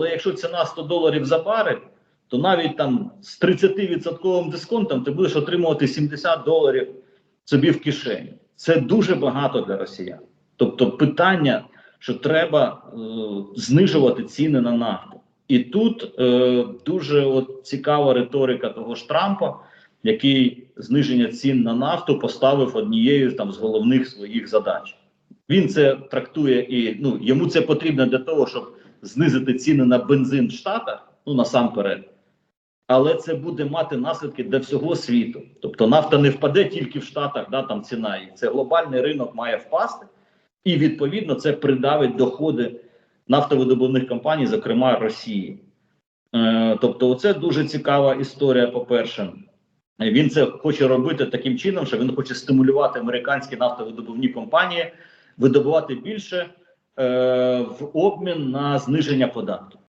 Але якщо ціна 100 доларів за барель, то навіть там з 30% дисконтом ти будеш отримувати 70 доларів собі в кишені. Це дуже багато для росіян. Тобто, питання, що треба е, знижувати ціни на нафту. І тут е, дуже от, цікава риторика того ж Трампа, який зниження цін на нафту поставив однією там з головних своїх задач. Він це трактує і ну йому це потрібно для того, щоб знизити ціни на бензин в Штатах, ну насамперед. Але це буде мати наслідки для всього світу. Тобто нафта не впаде тільки в Штатах, да, там ціна і це глобальний ринок має впасти, і відповідно це придавить доходи нафтовидобувних компаній, зокрема Росії. Е, тобто, це дуже цікава історія. По-перше, він це хоче робити таким чином, що він хоче стимулювати американські нафтовидобувні компанії видобувати більше е, в обмін на зниження податків.